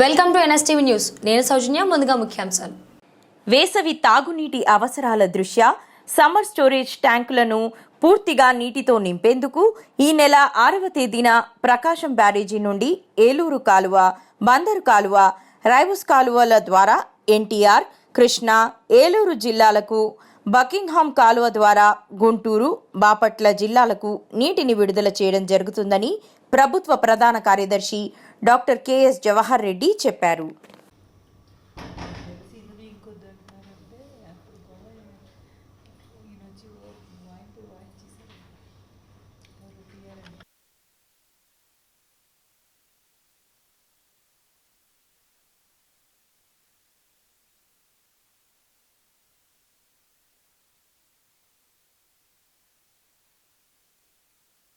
Welcome to NSTV news. నేను సౌజన్య ముందుగా ముఖ్యాంశాలు. వేసవి తాగునీటి అవసరాల దృష్ట్యా సమ్మర్ స్టోరేజ్ ట్యాంకులను పూర్తిగా నీటితో నింపేందుకు ఈ నెల ఆరవ తేదీన ప్రకాశం బ్యారేజీ నుండి ఏలూరు కాలువ బందరు కాలువ రైవస్ కాలువల ద్వారా ఎన్టీఆర్ కృష్ణా ఏలూరు జిల్లాలకు బకింగ్హామ్ కాలువ ద్వారా గుంటూరు బాపట్ల జిల్లాలకు నీటిని విడుదల చేయడం జరుగుతుందని ప్రభుత్వ ప్రధాన కార్యదర్శి డాక్టర్ కెఎస్ జవహర్ రెడ్డి చెప్పారు.